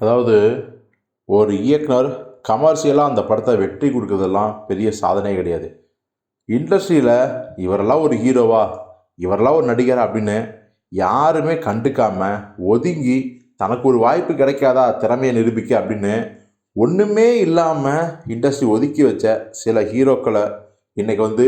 அதாவது ஒரு இயக்குனர் கமர்ஷியலாக அந்த படத்தை வெற்றி கொடுக்குறதெல்லாம் பெரிய சாதனையே கிடையாது. இண்டஸ்ட்ரியில் இவரெல்லாம் ஒரு ஹீரோவா இவரெல்லாம் ஒரு நடிகர் அப்படின்னு யாருமே கண்டுக்காம ஒதுங்கி தனக்கு ஒரு வாய்ப்பு கிடைக்காதா திறமையை நிரூபிக்க அப்படின்னு ஒன்றுமே இல்லாமல் இண்டஸ்ட்ரி ஒதுக்கி வச்ச சில ஹீரோக்களை இன்றைக்கி வந்து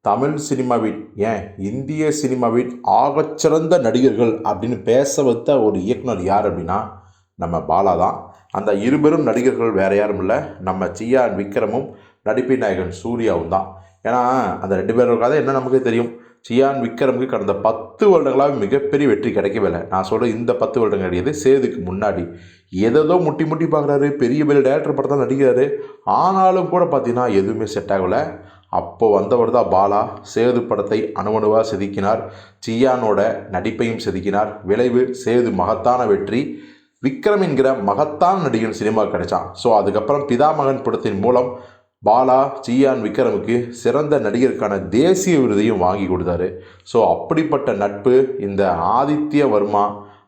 தமிழ் சினிமாவின் ஏன் இந்திய சினிமாவின் ஆகச்சிறந்த நடிகர்கள் அப்படின்னு பேச வைத்த ஒரு இயக்குனர் யார் அப்படின்னா நம்ம பாலா தான். அந்த இருபெரும் நடிகர்கள் வேறு யாரும் இல்லை. நம்ம சியான் விக்ரமும் நடிப்பின் நாயகன் சூர்யாவும் தான். ஏன்னா அந்த ரெண்டு பேரோட கதை என்ன நமக்கு தெரியும். சியான் விக்ரமுக்கு கடந்த பத்து வருடங்களாக மிகப்பெரிய வெற்றி கிடைக்கவே இல்லை நான் சொல்கிற இந்த பத்து வருடங்கள் கிடையாது சேதுக்கு முன்னாடி. எதோ முட்டி முட்டி பார்க்குறாரு பெரிய பெரிய டேரக்டர் படத்தை நடிக்கிறாரு. ஆனாலும் கூட பார்த்தீங்கன்னா எதுவுமே செட் ஆகலை அப்போது வந்தவர் தான் பாலா. சேது படத்தை அணுவணுவாக செதுக்கினார். சியானோட நடிப்பையும் செதுக்கினார். விளைவு சேது மகத்தான வெற்றி. விக்ரம் என்கிற மகத்தான நடிகன் சினிமா கிடைச்சான். ஸோ அதுக்கப்புறம் பிதாமகன் படத்தின் மூலம் பாலா ஜியான் விக்ரமுக்கு சிறந்த நடிகருக்கான தேசிய விருதையும் வாங்கி கொடுத்தாரு. ஸோ அப்படிப்பட்ட நட்பு இந்த ஆதித்ய வர்மா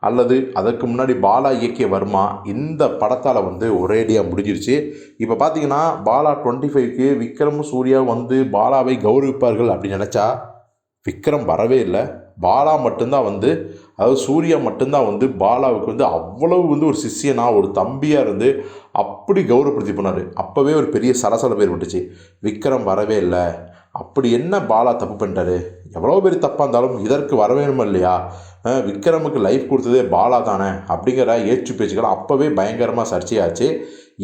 அல்லது அதற்கு முன்னாடி பாலா இயக்கிய வர்மா இந்த படத்தால் வந்து ஒரேடியாக முடிஞ்சிருச்சு. இப்போ பார்த்தீங்கன்னா பாலா டுவெண்ட்டி ஃபைவ்க்கு விக்ரமும் சூர்யா வந்து பாலாவை கௌரவிப்பார்கள் அப்படின்னு நினச்சா விக்ரம் வரவே இல்லை. பாலா மட்டும்தான் வந்து அதாவது சூர்யா மட்டும்தான் வந்து பாலாவுக்கு வந்து அவ்வளவு வந்து ஒரு சிஷியனாக ஒரு தம்பியாக இருந்து அப்படி கௌரவப்படுத்தி போனார். அப்போவே ஒரு பெரிய சலசலப்பு ஏற்பட்டுச்சு விக்ரம் வரவே இல்லை. அப்படி என்ன பாலா தப்பு பண்ணிட்டாரு? எவ்வளோ பெரிய தப்பாக இருந்தாலும் இதற்கு வர வேணுமா இல்லையா விக்ரமுக்கு லைஃப் கொடுத்ததே பாலா தானே அப்படிங்கிற ஏச்சு பேச்சுக்கள் அப்போவே பயங்கரமாக சர்ச்சையாச்சு.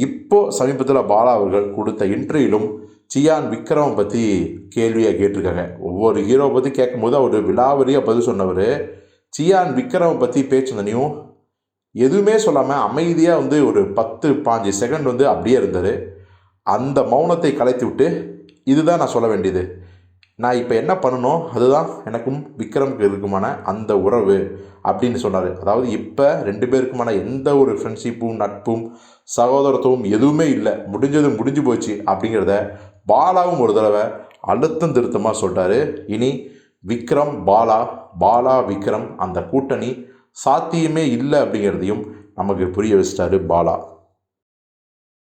இப்போது சமீபத்தில் பாலா அவர்கள் கொடுத்த இன்டர்வியூலும் சியான் விக்ரமை பற்றி கேள்வியாக கேட்டிருக்காங்க. ஒவ்வொரு ஹீரோவை பற்றி கேட்கும்போது அவர் விலாவரியாக பதில் சொன்னவர். சியான் விக்ரமை பற்றி பேச்சுனதையும் எதுவுமே சொல்லாமல் அமைதியாக வந்து ஒரு பத்து பாஞ்சு செகண்ட் வந்து அப்படியே இருந்தார். அந்த மௌனத்தை கலைத்து விட்டு இதுதான் நான் சொல்ல வேண்டியது. நான் இப்போ என்ன பண்ணணும்? அதுதான் எனக்கும் விக்ரமுக்கு இருக்குமான அந்த உறவு அப்படின்னு சொன்னார். அதாவது இப்போ ரெண்டு பேருக்குமான எந்த ஒரு ஃப்ரெண்ட்ஷிப்பும் நட்பும் சகோதரத்துவம் எதுவுமே இல்லை. முடிஞ்சது முடிஞ்சு போச்சு அப்படிங்கிறத பாலாவும் ஒரு தடவை அழுத்தம் திருத்தமாக சொல்லிட்டாரு இனி விக்ரம் பாலா பாலா விக்ரம் அந்த கூட்டணி சாத்தியமே இல்லை அப்படிங்கிறதையும் நமக்கு புரிய வச்சிட்டாரு பாலா.